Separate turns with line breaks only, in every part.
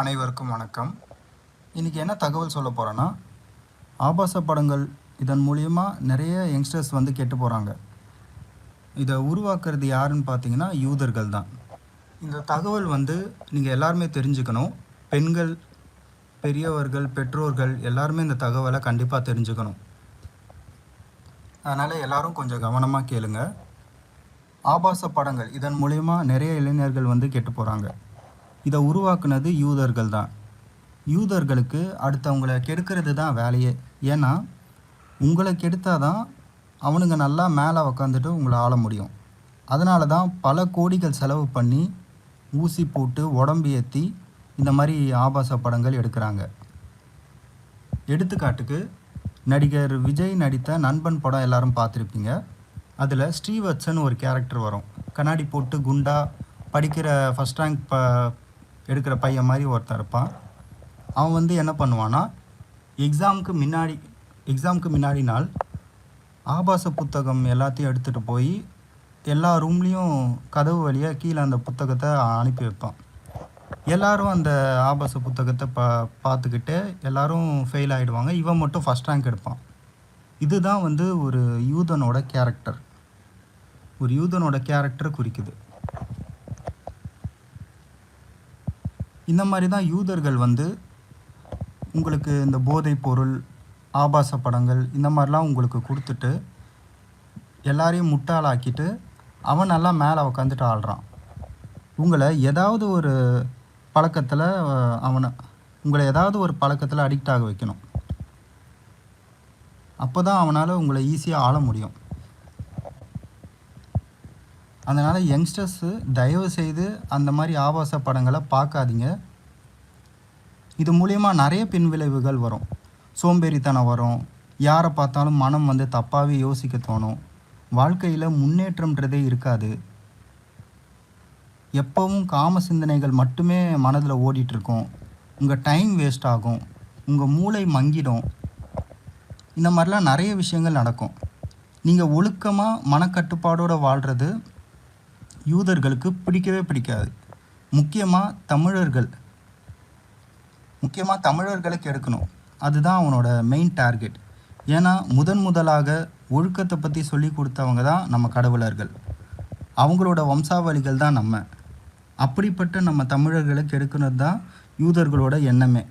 அனைவருக்கும் வணக்கம். இன்றைக்கி என்ன தகவல் சொல்ல போகிறேன்னா ஆபாச படங்கள் இதன் மூலயமா நிறைய யங்ஸ்டர்ஸ் வந்து கெட்டு போகிறாங்க இதை உருவாக்குறது யாருன்னு பார்த்தீங்கன்னா யூதர்கள் தான். இந்த தகவல் வந்து நீங்கள் எல்லாருமே தெரிஞ்சுக்கணும். பெண்கள் பெரியவர்கள் பெற்றோர்கள் எல்லாருமே இந்த தகவலை கண்டிப்பாக தெரிஞ்சுக்கணும். அதனால் எல்லாரும் கொஞ்சம் கவனமாக கேளுங்க. ஆபாச படங்கள் இதன் மூலிமா நிறைய இளைஞர்கள் வந்து கெட்டு போகிறாங்க இதை உருவாக்குனது யூதர்கள் தான். யூதர்களுக்கு அடுத்தவங்களை கெடுக்கிறது தான் வேலையே. ஏன்னா உங்களை கெடுத்தாதான் அவனுங்க நல்லா மேலே உக்காந்துட்டு உங்களை ஆள முடியும். அதனால தான் பல கோடிகள் செலவு பண்ணி ஊசி போட்டு உடம்பு ஏற்றி இந்த மாதிரி ஆபாச படங்கள் எடுக்கிறாங்க. எடுத்துக்காட்டுக்கு நடிகர் விஜய் நடித்த நண்பன் படம் எல்லாரும் பார்த்துருப்பீங்க. அதில் ஸ்ரீவத்சன் ஒரு கேரக்டர் வரும். கண்ணாடி போட்டு குண்டா படிக்கிற ஃபஸ்ட் ரேங்க் ப எடுக்கிற பையன் மாதிரி ஒருத்தன் இருப்பான். அவன் வந்து என்ன பண்ணுவான்னா எக்ஸாமுக்கு முன்னாடி எக்ஸாமுக்கு முன்னாடி நாள் ஆபாச புத்தகம் எல்லாத்தையும் எடுத்துகிட்டு போய் எல்லா ரூம்லேயும் கதவு வழியாக கீழே அந்த புத்தகத்தை அனுப்பி வைப்பான். எல்லாரும் அந்த ஆபாச புத்தகத்தை பா பார்த்துக்கிட்டு எல்லாரும் ஃபெயில் ஆகிடுவாங்க இவன் மட்டும் ஃபஸ்ட் ரேங்க் எடுப்பான். இதுதான் வந்து ஒரு யூதனோட கேரக்டர் ஒரு யூதனோட கேரக்டரை குறிக்குது. இந்த மாதிரி தான் யூதர்கள் வந்து உங்களுக்கு இந்த போதைப் பொருள் ஆபாச படங்கள் இந்த மாதிரிலாம் உங்களுக்கு கொடுத்துட்டு எல்லாரையும் முட்டாளாக்கிட்டு அவன் நல்லா மேலே உக்காந்துட்டு ஆள்றான். உங்களை ஏதாவது ஒரு பழக்கத்தில் அவனை உங்களை ஏதாவது ஒரு பழக்கத்தில் அடிக்ட் ஆக வைக்கணும். அப்போ தான் அவனால் உங்களை ஈஸியாக ஆள முடியும். அதனால் யங்ஸ்டர்ஸு தயவு செய்து அந்த மாதிரி ஆபாச படங்களை பார்க்காதீங்க. இது மூலயமா நிறைய பின்விளைவுகள் வரும். சோம்பேறித்தனம் வரும். யாரை பார்த்தாலும் மனம் வந்து தப்பாகவே யோசிக்க தோணும். வாழ்க்கையில் முன்னேற்றம்ன்றதே இருக்காது. எப்போவும் காம சிந்தனைகள் மட்டுமே மனதில் ஓடிட்டுருக்கோம். உங்கள் டைம் வேஸ்ட் ஆகும். உங்கள் மூளை மங்கிடும். இந்த மாதிரிலாம் நிறைய விஷயங்கள் நடக்கும். நீங்கள் ஒழுக்கமாக மனக்கட்டுப்பாடோடு வாழ்கிறது யூதர்களுக்கு பிடிக்கவே பிடிக்காது. முக்கியமாக தமிழர்கள். முக்கியமாக தமிழர்களுக்கு எடுக்கணும் அதுதான் அவனோட மெயின் டார்கெட் ஏன்னா முதன் முதலாக ஒழுக்கத்தை பற்றி சொல்லி கொடுத்தவங்க தான் நம்ம கடவுளர்கள். அவங்களோட வம்சாவளிகள் தான் நம்ம. அப்படிப்பட்ட நம்ம தமிழர்களுக்கு எடுக்கிறது தான் யூதர்களோட எண்ணமே.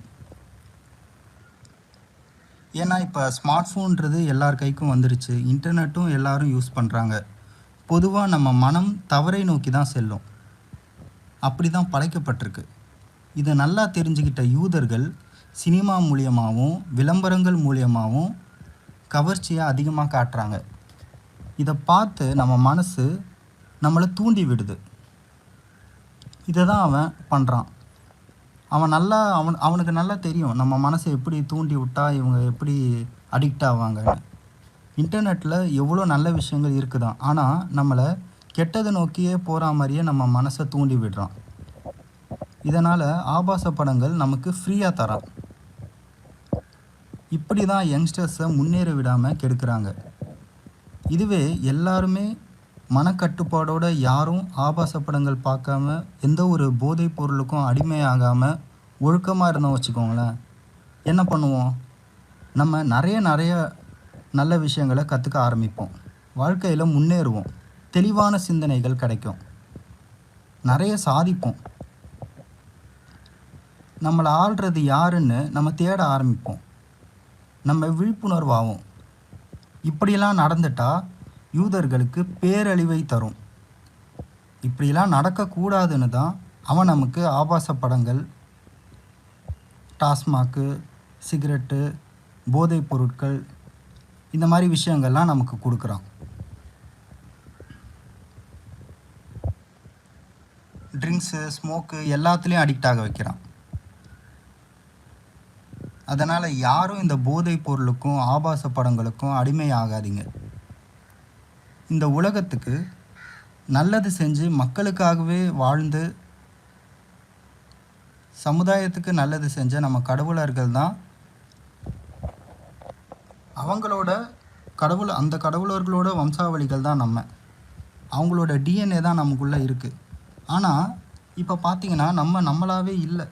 ஏன்னா இப்போ ஸ்மார்ட் ஃபோன்றது எல்லார் கைக்கும் வந்துருச்சு. இன்டர்நெட்டும் எல்லாரும் யூஸ் பண்ணுறாங்க பொதுவாக நம்ம மனம் தவறை நோக்கி தான் செல்லும். அப்படி தான் படைக்கப்பட்டிருக்கு. இதை நல்லா தெரிஞ்சுக்கிட்ட யூதர்கள் சினிமா மூலியமாகவும் விளம்பரங்கள் மூலியமாகவும் கவர்ச்சியை அதிகமாக காட்டுறாங்க. இதை பார்த்து நம்ம மனசு நம்மளை தூண்டி விடுது. இதை தான் அவன் பண்ணுறான் அவன் நல்லா அவன் அவனுக்கு நல்லா தெரியும் நம்ம மனசை எப்படி தூண்டி விட்டா இவங்க எப்படி அடிக்ட் ஆவாங்கன்னு. இன்டர்நெட்டில் எவ்வளோ நல்ல விஷயங்கள் இருக்குதான். ஆனால் நம்மளை கெட்டதை நோக்கியே போகிற மாதிரியே நம்ம மனசை தூண்டி விடுறோம் இதனால் ஆபாச படங்கள் நமக்கு ஃப்ரீயாக தரான். இப்படி தான் யங்ஸ்டர்ஸை முன்னேற விடாமல் கெடுக்கிறாங்க. இதுவே எல்லாருமே மனக்கட்டுப்பாடோட யாரும் ஆபாச படங்கள் பார்க்காம எந்த ஒரு போதைப் பொருளுக்கும் அடிமையாகாமல் ஒழுக்கமாக இருந்தோம் வச்சுக்கோங்களேன். என்ன பண்ணுவோம்? நம்ம நிறைய நிறைய நல்ல விஷயங்களை கற்றுக்க ஆரம்பிப்போம். வாழ்க்கையில் முன்னேறுவோம். தெளிவான சிந்தனைகள் கிடைக்கும். நிறைய சாதிப்போம். நம்மளை ஆள்றது யாருன்னு நம்ம தேட ஆரம்பிப்போம். நம்ம விழிப்புணர்வாகும் இப்படியெல்லாம் நடந்துட்டா யூதர்களுக்கு பேரழிவை தரும். இப்படிலாம் நடக்கக்கூடாதுன்னு தான் அவன் நமக்கு ஆபாச படங்கள் டாஸ்மாக்கு சிகரெட்டு போதைப் பொருட்கள் இந்த மாதிரி விஷயங்கள்லாம் நமக்கு கொடுக்குறான். ட்ரிங்க்ஸு ஸ்மோக்கு எல்லாத்துலேயும் அடிக்ட் ஆக வைக்கிறான். அதனால் யாரும் இந்த போதைப் பொருளுக்கும் ஆபாச படங்களுக்கும் அடிமை ஆகாதீங்க. இந்த உலகத்துக்கு நல்லது செஞ்சு மக்களுக்காகவே வாழ்ந்து சமுதாயத்துக்கு நல்லது செஞ்ச நம்ம கடவுளர்கள் தான் அவங்களோட கடவுள் அந்த கடவுளர்களோட வம்சாவளிகள் தான் நம்ம. அவங்களோட டிஎன்ஏ தான் நமக்குள்ளே இருக்குது ஆனால் இப்போ பார்த்தீங்கன்னா நம்ம நம்மளாவே இல்லை.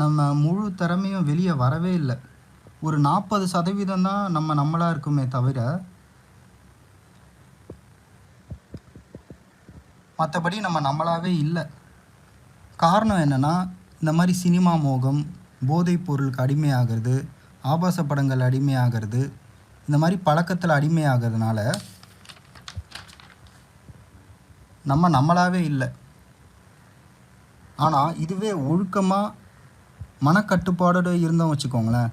நம்ம முழு திறமையும் வெளியே வரவே இல்லை. ஒரு நாற்பது சதவீதம் தான் நம்ம நம்மளாக இருக்குமே தவிர மற்றபடி நம்ம நம்மளாவே இல்லை. காரணம் என்னென்னா இந்த மாதிரி சினிமா மோகம் போதைப் பொருளுக்கு அடிமையாகிறது ஆபாச படங்கள் அடிமையாகிறது. இந்த மாதிரி பழக்கத்தில் அடிமையாகிறதுனால நம்ம நம்மளாவே இல்லை. ஆனால் இதுவே ஒழுக்கமாக மனக்கட்டுப்பாடோடு இருந்தோம் வச்சுக்கோங்களேன்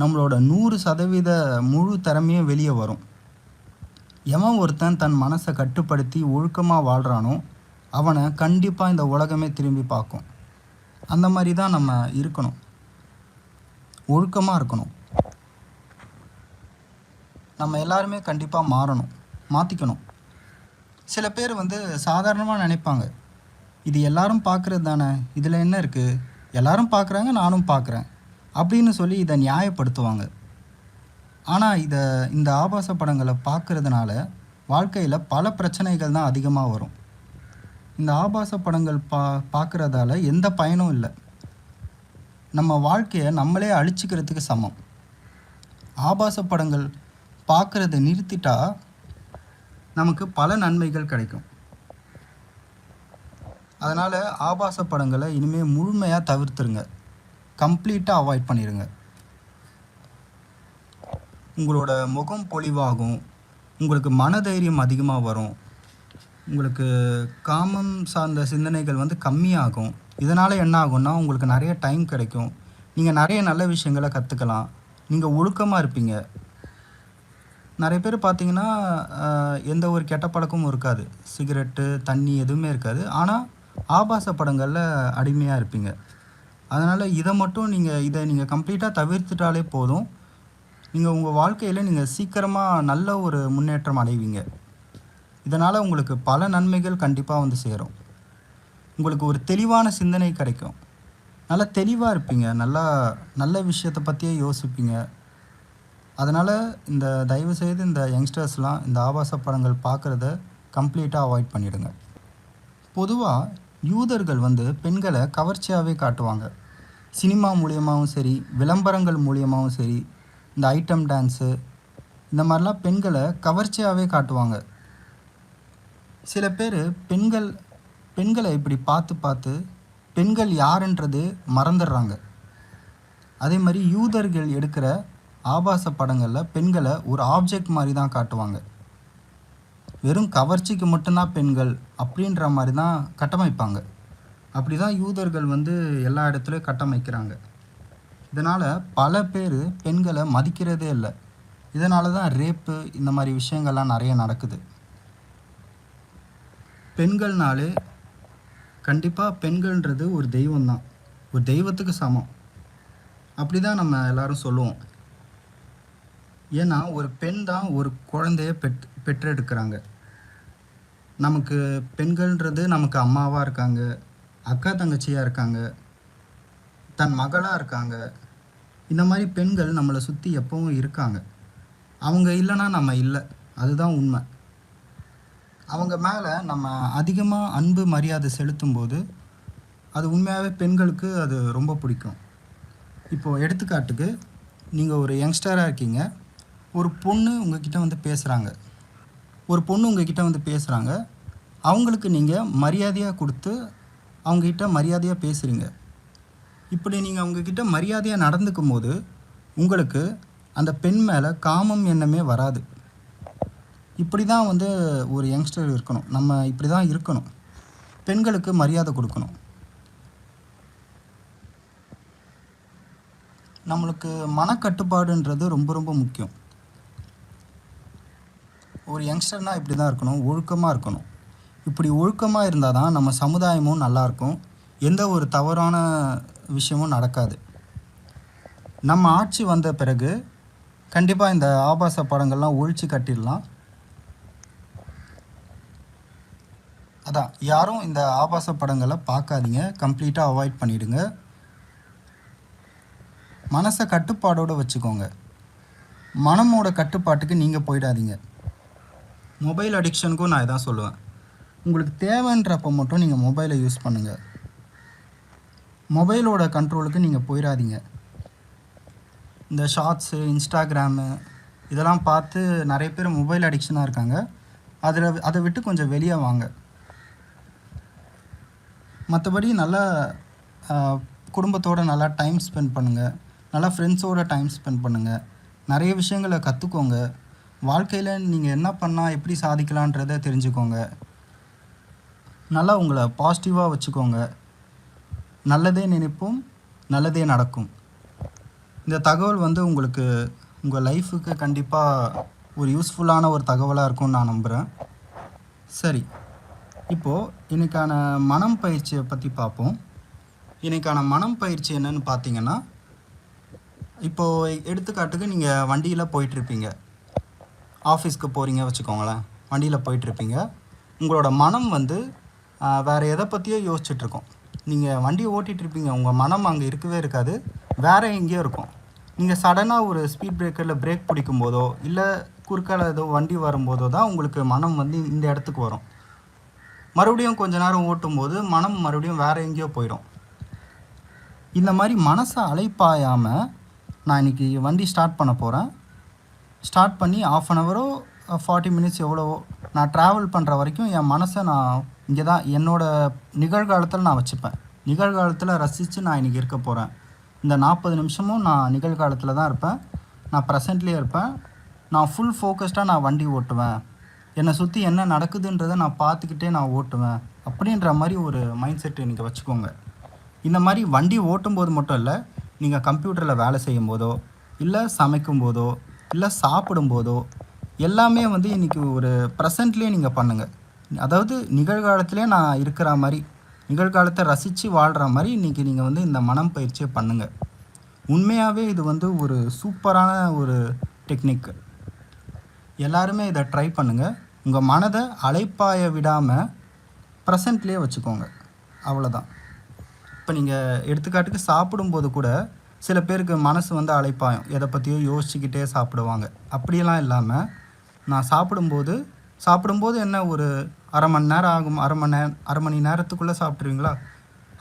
நம்மளோட நூறு சதவீத முழு திறமையும் வெளியே வரும். எவன் ஒருத்தன் தன் மனசை கட்டுப்படுத்தி ஒழுக்கமாக வாழ்கிறானோ அவனை கண்டிப்பாக இந்த உலகமே திரும்பி பார்க்கும். அந்த மாதிரி தான் நம்ம இருக்கணும். ஒழுக்கமாக இருக்கணும். நம்ம எல்லாருமே கண்டிப்பாக மாறணும் மாற்றிக்கணும் சில பேர் வந்து சாதாரணமாக நினைப்பாங்க. இது எல்லாரும் பார்க்குறது தானே? இதில் என்ன இருக்குது எல்லாரும் பார்க்குறாங்க நானும் பார்க்குறேன் அப்படின்னு சொல்லி இதை நியாயப்படுத்துவாங்க. ஆனால் இதை இந்த ஆபாச படங்களை பார்க்குறதுனால வாழ்க்கையில் பல பிரச்சனைகள் தான் அதிகமாக வரும். இந்த ஆபாச படங்கள் பா பார்க்குறதால எந்த பயனும் இல்லை. நம்ம வாழ்க்கையை நம்மளே அழிச்சிக்கிறதுக்கு சமம். ஆபாச படங்கள் பார்க்குறத நிறுத்திட்டா நமக்கு பல நன்மைகள் கிடைக்கும். அதனால் ஆபாச படங்களை இனிமேல் முழுமையாக தவிர்த்துருங்க. கம்ப்ளீட்டாக அவாய்ட் பண்ணிடுங்க உங்களோட முகம் பொலிவாகும். உங்களுக்கு மனதைரியம் அதிகமாக வரும். உங்களுக்கு காமம் சார்ந்த சிந்தனைகள் வந்து கம்மியாகும். இதனால் என்ன ஆகும்னா உங்களுக்கு நிறைய டைம் கிடைக்கும். நீங்கள் நிறைய நல்ல விஷயங்களை கற்றுக்கலாம் நீங்கள் ஒழுக்கமாக இருப்பீங்க. நிறைய பேர் பார்த்தீங்கன்னா எந்த ஒரு கெட்ட பழக்கமும் இருக்காது. சிகரெட்டு தண்ணி எதுவுமே இருக்காது. ஆனால் ஆபாச படங்களில் அடிமையாக இருப்பீங்க. அதனால் இதை மட்டும் நீங்கள் இதை நீங்கள் கம்ப்ளீட்டாக தவிர்த்துட்டாலே போதும். நீங்கள் உங்கள் வாழ்க்கையில் நீங்கள் சீக்கிரமாக நல்ல ஒரு முன்னேற்றம் அடைவீங்க. இதனால் உங்களுக்கு பல நன்மைகள் கண்டிப்பாக வந்து சேரும். உங்களுக்கு ஒரு தெளிவான சிந்தனை கிடைக்கும். நல்லா தெளிவாக இருப்பீங்க. நல்லா நல்ல விஷயத்தை பற்றியே யோசிப்பீங்க. அதனால் இந்த தயவு செய்து இந்த யங்ஸ்டர்ஸ்லாம் இந்த ஆபாச படங்கள் பார்க்குறத கம்ப்ளீட்டாக அவாய்ட் பண்ணிடுங்க. பொதுவாக யூதர்கள் வந்து பெண்களை கவர்ச்சியாகவே காட்டுவாங்க. சினிமா மூலியமாகவும் சரி விளம்பரங்கள் மூலியமாகவும் சரி இந்த ஐட்டம் டான்ஸு இந்த மாதிரிலாம் பெண்களை கவர்ச்சியாகவே காட்டுவாங்க. சில பேர் பெண்கள் பெண்களை இப்படி பார்த்து பார்த்து பெண்கள் யாருன்றது மறந்துடுறாங்க. அதே மாதிரி யூதர்கள் எடுக்கிற ஆபாச படங்களில் பெண்களை ஒரு ஆப்ஜெக்ட் மாதிரி தான் காட்டுவாங்க. வெறும் கவர்ச்சிக்கு மட்டும்தான் பெண்கள் அப்படின்ற மாதிரி தான் கட்டமைப்பாங்க. அப்படி தான் யூதர்கள் வந்து எல்லா இடத்துலையும் கட்டமைக்கிறாங்க. இதனால் பல பேர் பெண்களை மதிக்கிறதே இல்லை. இதனால தான் ரேப்பு இந்த மாதிரி விஷயங்கள்லாம் நிறைய நடக்குது. பெண்கள்னாலே கண்டிப்பாக பெண்கள்ன்றது ஒரு தெய்வம் தான் ஒரு தெய்வத்துக்கு சமம். அப்படி தான் நம்ம எல்லாரும் சொல்லுவோம். ஏன்னா ஒரு பெண் தான் ஒரு குழந்தைய பெற் பெற்றெடுக்கிறாங்க. நமக்கு பெண்கள்ன்றது நமக்கு அம்மாவாக இருக்காங்க அக்கா தங்கச்சியாக இருக்காங்க தன் மகளாக இருக்காங்க. இந்த மாதிரி பெண்கள் நம்மளை சுற்றி எப்பவும் இருக்காங்க. அவங்க இல்லைன்னா நம்ம இல்லை. அதுதான் உண்மை. அவங்க மேலே நம்ம அதிகமாக அன்பு மரியாதை செலுத்தும் போது அது உண்மையாகவே பெண்களுக்கு அது ரொம்ப பிடிக்கும். இப்போது எடுத்துக்காட்டுக்கு நீங்கள் ஒரு யங்ஸ்டராக இருக்கீங்க. ஒரு பொண்ணு உங்ககிட்ட வந்து பேசுகிறாங்க ஒரு பொண்ணு உங்ககிட்ட வந்து பேசுகிறாங்க அவங்களுக்கு நீங்கள் மரியாதையாக கொடுத்து அவங்கக்கிட்ட மரியாதையாக பேசுகிறீங்க இப்படி நீங்கள் அவங்கக்கிட்ட மரியாதையாக நடந்துக்கும் போது உங்களுக்கு அந்த பெண் மேலே காமம் எண்ணமே வராது. இப்படி தான் வந்து ஒரு யங்ஸ்டர் இருக்கணும். நம்ம இப்படி தான் இருக்கணும். பெண்களுக்கு மரியாதை கொடுக்கணும். நம்மளுக்கு மனக்கட்டுப்பாடுன்றது ரொம்ப ரொம்ப முக்கியம். ஒரு யங்ஸ்டர்னால் இப்படி தான் இருக்கணும். ஒழுக்கமாக இருக்கணும். இப்படி ஒழுக்கமாக இருந்தால் தான் நம்ம சமுதாயமும் நல்லாயிருக்கும். எந்த ஒரு தவறான விஷயமும் நடக்காது. நம்ம ஆட்சி வந்த பிறகு கண்டிப்பாக இந்த ஆபாச படங்கள்லாம் ஒழிச்சு கட்டிடலாம். அதான் யாரும் இந்த ஆபாச படங்களை பார்க்காதீங்க. கம்ப்ளீட்டாக அவாய்ட் பண்ணிடுங்க. மனசை கட்டுப்பாடோடு வச்சுக்கோங்க. மனமோட கட்டுப்பாட்டுக்கு நீங்கள் போயிடாதீங்க. மொபைல் அடிக்ஷனுக்கும் நான் இதான் சொல்லுவேன். உங்களுக்கு தேவைன்றப்ப மட்டும் நீங்கள் மொபைலை யூஸ் பண்ணுங்கள் மொபைலோட கண்ட்ரோலுக்கு நீங்கள் போயிடாதீங்க. இந்த ஷார்ட்ஸு இன்ஸ்டாகிராமு இதெல்லாம் பார்த்து நிறைய பேர் மொபைல் அடிக்ஷனாக இருக்காங்க. அதில் அதை விட்டு கொஞ்சம் வெளியே வாங்க. மற்றபடி நல்லா குடும்பத்தோடு நல்லா டைம் ஸ்பெண்ட் பண்ணுங்கள் நல்லா ஃப்ரெண்ட்ஸோட டைம் ஸ்பெண்ட் பண்ணுங்கள் நிறைய விஷயங்களை கற்றுக்கோங்க வாழ்க்கையில் நீங்கள் என்ன பண்ணால் எப்படி சாதிக்கலான்றதை தெரிஞ்சுக்கோங்க. நல்லா உங்களை பாசிட்டிவாக வச்சுக்கோங்க. நல்லதே நினைப்போம் நல்லதே நடக்கும். இந்த தகவல் வந்து உங்களுக்கு உங்கள் லைஃபுக்கு கண்டிப்பாக ஒரு யூஸ்ஃபுல்லான ஒரு தகவலாக இருக்கும்னு நான் நம்புகிறேன் சரி. இப்போது இன்னைக்கான மனம் பயிற்சியை பற்றி பார்ப்போம். இன்னைக்கான மனம் பயிற்சி என்னன்னு பார்த்தீங்கன்னா இப்போது எடுத்துக்காட்டுக்கு நீங்கள் வண்டியில் போயிட்டுருப்பீங்க. ஆஃபீஸ்க்கு போகிறீங்க வச்சுக்கோங்களேன். வண்டியில் போயிட்டுருப்பீங்க. உங்களோட மனம் வந்து வேறு எதை பற்றியோ யோசிச்சுட்ருக்கோம் நீங்கள் வண்டி ஓட்டிகிட்டு இருப்பீங்க உங்கள் மனம் அங்கே இருக்கவே இருக்காது. வேறு எங்கேயோ இருக்கும். நீங்கள் சடனாக ஒரு ஸ்பீட் பிரேக்கரில் பிரேக் பிடிக்கும் போதோ இல்லை குறுக்கால ஏதோ வண்டி வரும்போதோ தான் உங்களுக்கு மனம் வந்து இந்த இடத்துக்கு வரும். மறுபடியும் கொஞ்ச நேரம் ஓட்டும்போது மனம் மறுபடியும் வேறு எங்கேயோ போயிடும். இந்த மாதிரி மனசை அலைப்பாயாமல் நான் இன்றைக்கி வண்டி ஸ்டார்ட் பண்ண போகிறேன் ஸ்டார்ட் பண்ணி ஆஃப் அன் ஹவரோ ஃபார்ட்டி மினிட்ஸ் எவ்வளவோ நான் ட்ராவல் பண்ணுற வரைக்கும் என் மனசை நான் இங்கே தான் என்னோடய நிகழ்காலத்தில் நான் வச்சுப்பேன். நிகழ்காலத்தில் ரசித்து நான் இன்றைக்கி இருக்க போகிறேன் இந்த நாற்பது நிமிஷமும் நான் நிகழ்காலத்தில் தான் இருப்பேன். நான் ப்ரெசண்ட்லேயே இருப்பேன். நான் ஃபுல் ஃபோக்கஸ்டாக நான் வண்டி ஓட்டுவேன். என்னை சுற்றி என்ன நடக்குதுன்றதை நான் பார்த்துக்கிட்டே நான் ஓட்டுவேன். அப்படின்ற மாதிரி ஒரு மைண்ட் செட்டு நீங்கள் வச்சுக்கோங்க. இந்த மாதிரி வண்டி ஓட்டும்போது மட்டும் இல்லை நீங்கள் கம்ப்யூட்டரில் வேலை செய்யும் போதோ இல்லை சமைக்கும் போதோ இல்லை சாப்பிடும்போதோ எல்லாமே வந்து இன்றைக்கி ஒரு ப்ரெசண்ட்லேயே நீங்கள் பண்ணுங்கள் அதாவது நிகழ்காலத்திலே நான் இருக்கிற மாதிரி நிகழ்காலத்தை ரசித்து வாழ்கிற மாதிரி இன்றைக்கி நீங்கள் வந்து இந்த மனம் பயிற்சியை பண்ணுங்கள் உண்மையாகவே இது வந்து ஒரு சூப்பரான ஒரு டெக்னிக். எல்லாருமே இதை ட்ரை பண்ணுங்கள் உங்கள் மனதை அலைப்பாய விடாமல் ப்ரெசண்ட்லேயே வச்சுக்கோங்க. அவ்வளோதான் இப்போ நீங்கள் எடுத்துக்காட்டுக்கு சாப்பிடும்போது கூட சில பேருக்கு மனசு வந்து அழைப்பாயும் எதை பற்றியோ யோசிச்சுக்கிட்டே சாப்பிடுவாங்க. அப்படியெல்லாம் இல்லாமல் நான் சாப்பிடும்போது சாப்பிடும்போது என்ன ஒரு அரை மணி நேரம் ஆகும்? அரை மணி நேரம் அரை மணி நேரத்துக்குள்ளே சாப்பிட்ருவீங்களா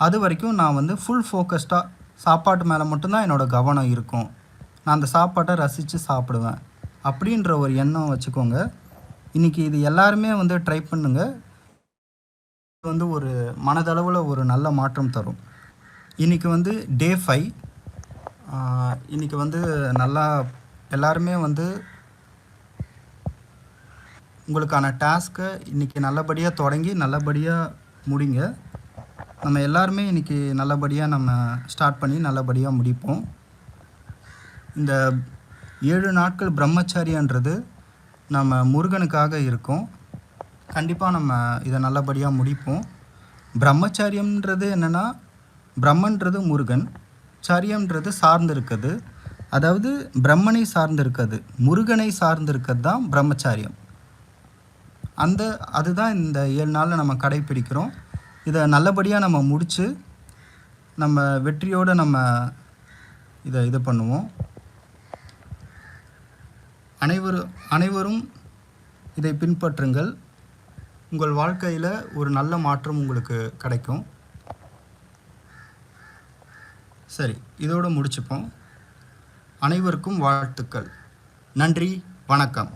அது வரைக்கும் நான் வந்து ஃபுல் ஃபோக்கஸ்டாக சாப்பாட்டு மேலே மட்டும்தான் என்னோடய கவனம் இருக்கும். நான் அந்த சாப்பாட்டை ரசித்து சாப்பிடுவேன். அப்படின்ற ஒரு எண்ணம் வச்சுக்கோங்க. இன்றைக்கி இது எல்லாருமே வந்து ட்ரை பண்ணுங்கள் வந்து ஒரு மனதளவில் ஒரு நல்ல மாற்றம் தரும். இன்றைக்கி வந்து டே ஃபைவ் இன்றைக்கி வந்து நல்லா எல்லாருமே வந்து உங்களுக்கான டாஸ்க்கை இன்றைக்கி நல்லபடியாக தொடங்கி நல்லபடியாக முடிங்க. நம்ம எல்லாருமே இன்றைக்கி நல்லபடியாக நம்ம ஸ்டார்ட் பண்ணி நல்லபடியாக முடிப்போம். இந்த ஏழு நாட்கள் பிரம்மச்சரியன்றது நம்ம முருகனுக்காக இருக்கும். கண்டிப்பாக நம்ம இதை நல்லபடியாக முடிப்போம். பிரம்மச்சரியம்ன்றது என்னென்னா பிரம்மன்றது முருகன் சரியம்ன்றது சார்ந்து இருக்குது அதாவது பிரம்மனை சார்ந்து முருகனை சார்ந்து இருக்கிறது தான் பிரம்மச்சாரியம். அந்த அதுதான் இந்த ஏழு நாளில் நம்ம கடைப்பிடிக்கிறோம் இதை நல்லபடியாக நம்ம முடித்து நம்ம வெற்றியோடு நம்ம இதை இது பண்ணுவோம். அனைவரும் அனைவரும் இதை பின்பற்றுங்கள். உங்கள் வாழ்க்கையில் ஒரு நல்ல மாற்றம் உங்களுக்கு கிடைக்கும். சரி இதோடு முடிச்சுப்போம். அனைவருக்கும் வாழ்த்துக்கள். நன்றி வணக்கம்.